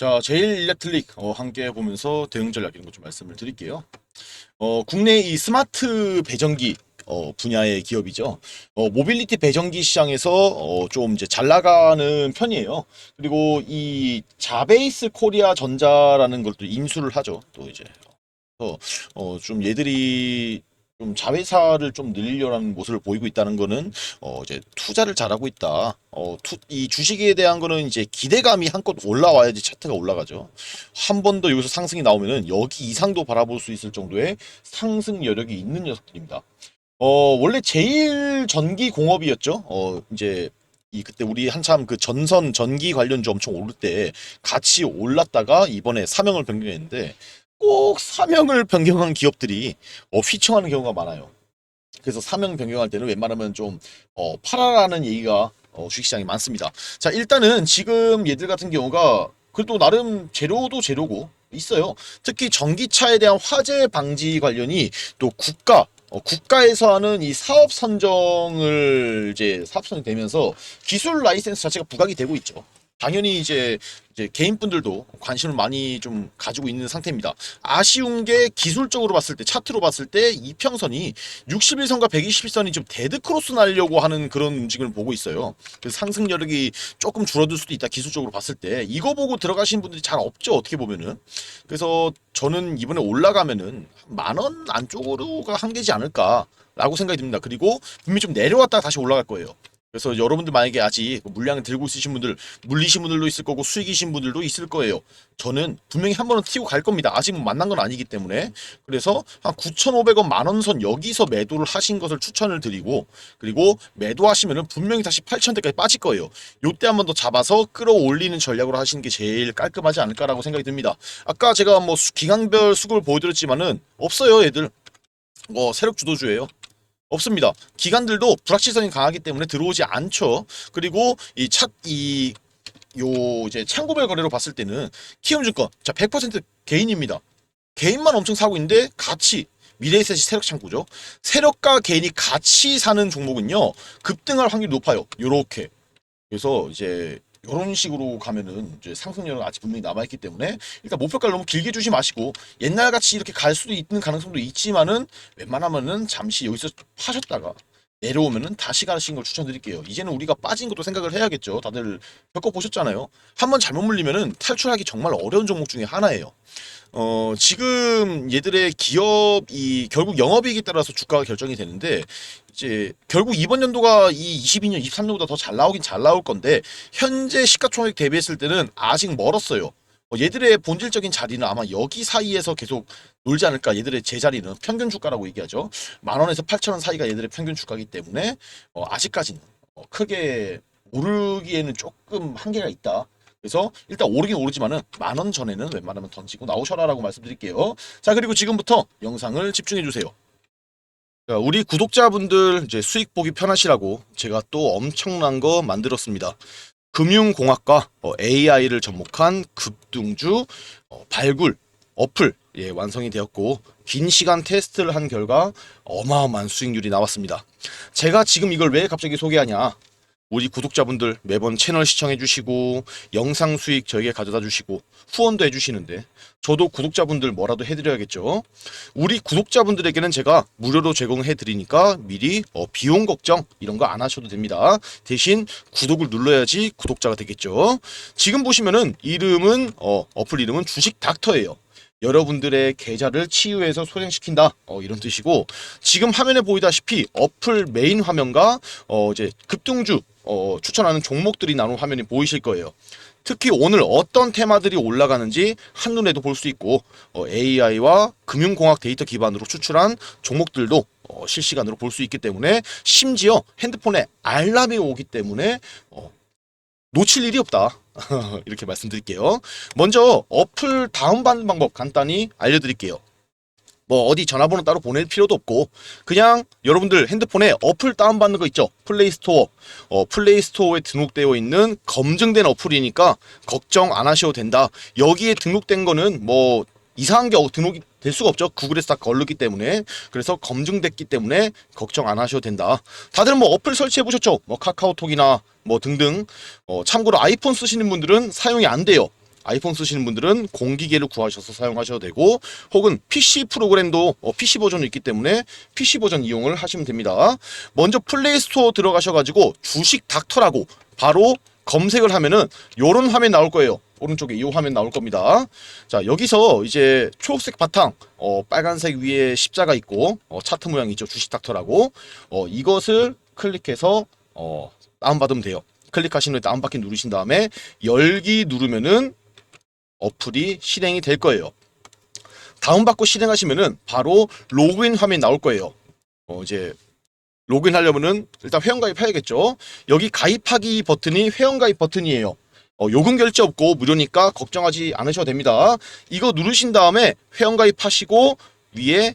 자, 제일 일렉트릭 어, 함께 보면서 대응 전략 이런 거좀 말씀을 드릴게요. 어, 국내 이 스마트 배전기 어, 분야의 기업이죠. 어, 모빌리티 배전기 시장에서 어, 좀 이제 잘 나가는 편이에요. 그리고 이 자베이스 코리아 전자라는 걸 또 인수를 하죠. 또 이제 어, 어, 좀 얘들이 좀 자회사를 좀 늘리려는 모습을 보이고 있다는 거는 어 이제 투자를 잘하고 있다. 어 투, 이 주식에 대한 거는 이제 기대감이 한껏 올라와야지 차트가 올라가죠. 한 번 더 여기서 상승이 나오면은 여기 이상도 바라볼 수 있을 정도의 상승 여력이 있는 녀석들입니다. 어 원래 제일 전기 공업이었죠. 어 이제 이 그때 우리 한참 그 전선 전기 관련주 엄청 오를 때 같이 올랐다가 이번에 사명을 변경했는데 꼭 사명을 변경한 기업들이 어, 휘청하는 경우가 많아요. 그래서 사명 변경할 때는 웬만하면 좀 어, 팔아라는 얘기가 어, 주식시장에 많습니다. 자 일단은 지금 얘들 같은 경우가 그래도 나름 재료도 재료고 있어요. 특히 전기차에 대한 화재 방지 관련이 또 국가 어, 국가에서 하는 이 사업 선정을 이제 사업 선정 되면서 기술 라이센스 자체가 부각이 되고 있죠. 당연히 이제 이제 개인분들도 관심을 많이 좀 가지고 있는 상태입니다. 아쉬운 게 기술적으로 봤을 때 차트로 봤을 때 이평선이 61선과 121선이 좀 데드 크로스 날려고 하는 그런 움직임을 보고 있어요. 그래서 상승 여력이 조금 줄어들 수도 있다 기술적으로 봤을 때 이거 보고 들어가신 분들이 잘 없죠 어떻게 보면은 그래서 저는 이번에 올라가면은 만 원 안쪽으로가 한계지 않을까라고 생각이 듭니다. 그리고 분명히 좀 내려왔다가 다시 올라갈 거예요. 그래서 여러분들 만약에 아직 물량을 들고 있으신 분들 물리신 분들도 있을 거고 수익이신 분들도 있을 거예요. 저는 분명히 한 번은 튀고 갈 겁니다. 아직 만난 건 아니기 때문에 그래서 한 9,500원 만원 선 여기서 매도를 하신 것을 추천을 드리고 그리고 매도하시면은 분명히 다시 8,000대까지 빠질 거예요. 요때 한 번 더 잡아서 끌어올리는 전략으로 하시는 게 제일 깔끔하지 않을까라고 생각이 듭니다. 아까 제가 뭐 수- 기강별 수급을 보여드렸지만은 없어요, 얘들. 뭐 세력 주도주예요. 없습니다. 기관들도 불확실성이 강하기 때문에 들어오지 않죠. 그리고 이 차, 이, 요, 이제 창고별 거래로 봤을 때는 키움증권, 자, 100% 개인입니다. 개인만 엄청 사고 있는데 같이, 미래에셋이 세력 창고죠. 세력과 개인이 같이 사는 종목은요, 급등할 확률이 높아요. 요렇게. 그래서 이제, 요런 식으로 가면은 이제 상승률은 아직 분명히 남아있기 때문에 일단 목표가를 너무 길게 주지 마시고 옛날 같이 이렇게 갈 수도 있는 가능성도 있지만은 웬만하면은 잠시 여기서 파셨다가 내려오면은 다시 가시는 걸 추천드릴게요. 이제는 우리가 빠진 것도 생각을 해야겠죠. 다들 겪어보셨잖아요. 한번 잘못 물리면은 탈출하기 정말 어려운 종목 중에 하나예요. 어, 지금 얘들의 기업이 결국 영업이익에 따라서 주가가 결정이 되는데 이제 결국 이번 연도가 이 22년, 23년보다 더 잘 나오긴 잘 나올 건데 현재 시가총액 대비했을 때는 아직 멀었어요. 어, 얘들의 본질적인 자리는 아마 여기 사이에서 계속 놀지 않을까. 얘들의 제자리는 평균 주가라고 얘기하죠. 만 원에서 8천 원 사이가 얘들의 평균 주가이기 때문에 어, 아직까지는 어, 크게 오르기에는 조금 한계가 있다. 그래서 일단 오르긴 오르지만은 만 원 전에는 웬만하면 던지고 나오셔라라고 말씀드릴게요. 자 그리고 지금부터 영상을 집중해 주세요. 자, 우리 구독자분들 이제 수익 보기 편하시라고 제가 또 엄청난 거 만들었습니다. 금융공학과 어, AI를 접목한 급등주 어, 발굴 어플 예, 완성이 되었고 긴 시간 테스트를 한 결과 어마어마한 수익률이 나왔습니다. 제가 지금 이걸 왜 갑자기 소개하냐? 우리 구독자분들 매번 채널 시청해 주시고 영상 수익 저에게 가져다 주시고 후원도 해 주시는데 저도 구독자분들 뭐라도 해드려야겠죠. 우리 구독자분들에게는 제가 무료로 제공해 드리니까 미리 어, 비용 걱정 이런 거 안 하셔도 됩니다. 대신 구독을 눌러야지 구독자가 되겠죠. 지금 보시면은 이름은 어, 어플 이름은 주식 닥터예요. 여러분들의 계좌를 치유해서 소생시킨다 어, 이런 뜻이고 지금 화면에 보이다시피 어플 메인 화면과 어, 이제 급등주 어, 추천하는 종목들이 나오는 화면이 보이실 거예요. 특히 오늘 어떤 테마들이 올라가는지 한눈에도 볼 수 있고 어, AI와 금융공학 데이터 기반으로 추출한 종목들도 어, 실시간으로 볼 수 있기 때문에 심지어 핸드폰에 알람이 오기 때문에 어, 놓칠 일이 없다. 이렇게 말씀드릴게요. 먼저 어플 다운받는 방법 간단히 알려드릴게요. 뭐 어디 전화번호 따로 보낼 필요도 없고 그냥 여러분들 핸드폰에 어플 다운받는 거 있죠? 플레이스토어. 어, 플레이스토어에 등록되어 있는 검증된 어플이니까 걱정 안 하셔도 된다. 여기에 등록된 거는 뭐 이상한 게 어- 등록이 될 수가 없죠. 구글에서 다 걸르기 때문에. 그래서 검증됐기 때문에 걱정 안 하셔도 된다. 다들 뭐 어플 설치해 보셨죠? 뭐 카카오톡이나 뭐 등등. 어, 참고로 아이폰 쓰시는 분들은 사용이 안 돼요 아이폰 쓰시는 분들은 공기계를 구하셔서 사용하셔도 되고 혹은 PC 프로그램도 어, PC 버전이 있기 때문에 PC 버전 이용을 하시면 됩니다. 먼저 플레이스토어 들어가셔가지고 주식 닥터라고 바로 검색을 하면은 요런 화면 나올 거예요. 오른쪽에 이 화면 나올 겁니다. 자 여기서 이제 초록색 바탕, 어, 빨간색 위에 십자가 있고 어, 차트 모양 있죠. 주식 닥터라고 어, 이것을 클릭해서 어, 다운받으면 돼요. 클릭하신 후에 다운받기 누르신 다음에 열기 누르면은 어플이 실행이 될 거예요. 다운받고 실행하시면은 바로 로그인 화면이 나올 거예요. 어, 이제 로그인 하려면은 일단 회원가입 해야겠죠. 여기 가입하기 버튼이 회원가입 버튼이에요. 어, 요금 결제 없고 무료니까 걱정하지 않으셔도 됩니다. 이거 누르신 다음에 회원가입 하시고 위에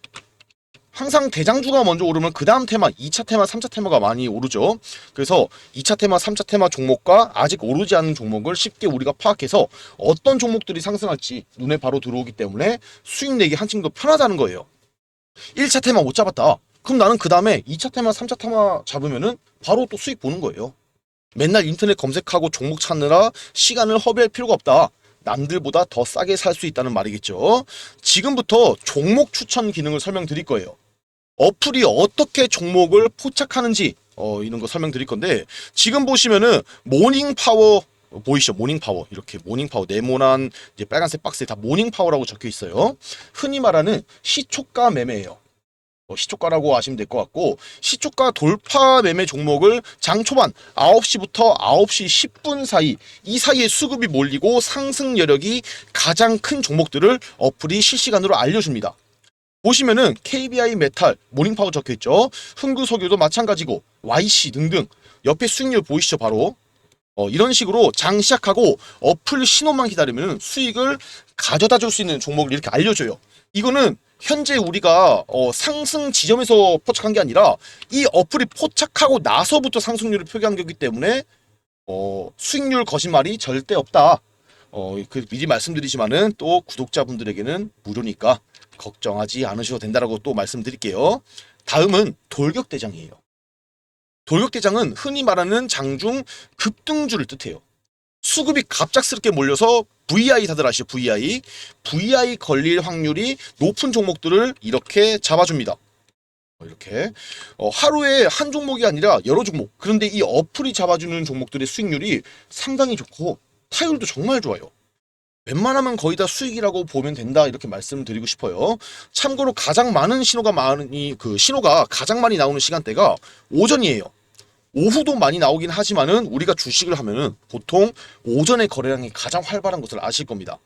항상 대장주가 먼저 오르면 그 다음 테마, 2차 테마, 3차 테마가 많이 오르죠. 그래서 2차 테마, 3차 테마 종목과 아직 오르지 않은 종목을 쉽게 우리가 파악해서 어떤 종목들이 상승할지 눈에 바로 들어오기 때문에 수익 내기 한층 더 편하다는 거예요. 1차 테마 못 잡았다. 그럼 나는 그 다음에 2차 테마, 3차 테마 잡으면은 바로 또 수익 보는 거예요. 맨날 인터넷 검색하고 종목 찾느라 시간을 허비할 필요가 없다. 남들보다 더 싸게 살 수 있다는 말이겠죠. 지금부터 종목 추천 기능을 설명드릴 거예요. 어플이 어떻게 종목을 포착하는지 어, 이런 거 설명드릴 건데 지금 보시면은 모닝 파워 보이시죠? 모닝 파워 이렇게 모닝 파워 네모난 이제 빨간색 박스에 다 모닝 파워라고 적혀 있어요. 흔히 말하는 시초가 매매예요. 어, 시초가라고 하시면 될 것 같고 시초가 돌파 매매 종목을 장 초반 9시부터 9시 10분 사이 이 사이에 수급이 몰리고 상승 여력이 가장 큰 종목들을 어플이 실시간으로 알려줍니다. 보시면은 KBI 메탈, 모닝파워 적혀 있죠. 흥구석유도 마찬가지고 YC 등등 옆에 수익률 보이시죠 바로 어, 이런 식으로 장 시작하고 어플 신호만 기다리면 수익을 가져다 줄 수 있는 종목을 이렇게 알려줘요. 이거는 현재 우리가 어, 상승 지점에서 포착한 게 아니라 이 어플이 포착하고 나서부터 상승률을 표기한 거기 때문에 어, 수익률 거짓말이 절대 없다. 어, 그 미리 말씀드리지만은 또 구독자분들에게는 무료니까 걱정하지 않으셔도 된다라고 또 말씀드릴게요. 다음은 돌격대장이에요. 돌격대장은 흔히 말하는 장중 급등주를 뜻해요. 수급이 갑작스럽게 몰려서 VI 다들 아시죠? VI. VI 걸릴 확률이 높은 종목들을 이렇게 잡아줍니다. 어, 이렇게 어, 하루에 한 종목이 아니라 여러 종목. 그런데 이 어플이 잡아주는 종목들의 수익률이 상당히 좋고 타율도 정말 좋아요. 웬만하면 거의 다 수익이라고 보면 된다 이렇게 말씀드리고 싶어요. 참고로 가장 많은 신호가 많이 그 신호가 가장 많이 나오는 시간대가 오전이에요. 오후도 많이 나오긴 하지만은 우리가 주식을 하면은 보통 오전에 거래량이 가장 활발한 것을 아실 겁니다.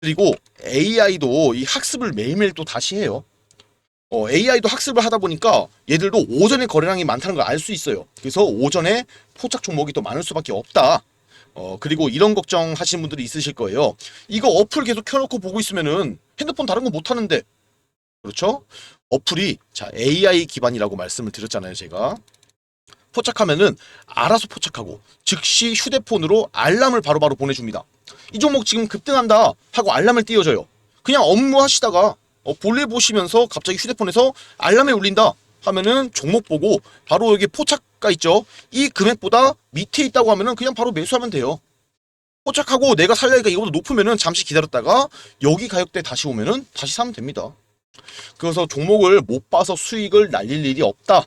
그리고 AI도 이 학습을 매일매일 또 다시 해요. 어, AI도 학습을 하다 보니까 얘들도 오전에 거래량이 많다는 걸 알 수 있어요. 그래서 오전에 포착 종목이 더 많을 수밖에 없다. 어, 그리고 이런 걱정 하시는 분들이 있으실 거예요. 이거 어플 계속 켜놓고 보고 있으면은 핸드폰 다른 거 못 하는데. 그렇죠? 어플이 자, AI 기반이라고 말씀을 드렸잖아요, 제가. 포착하면은 알아서 포착하고 즉시 휴대폰으로 알람을 바로 바로 보내줍니다. 이 종목 지금 급등한다 하고 알람을 띄워줘요. 그냥 업무 하시다가 어, 볼일 보시면서 갑자기 휴대폰에서 알람이 울린다 하면은 종목 보고 바로 여기 포착가 있죠. 이 금액보다 밑에 있다고 하면은 그냥 바로 매수하면 돼요. 포착하고 내가 살려니까 이거보다 높으면은 잠시 기다렸다가 여기 가격대 다시 오면은 다시 사면 됩니다. 그래서 종목을 못 봐서 수익을 날릴 일이 없다.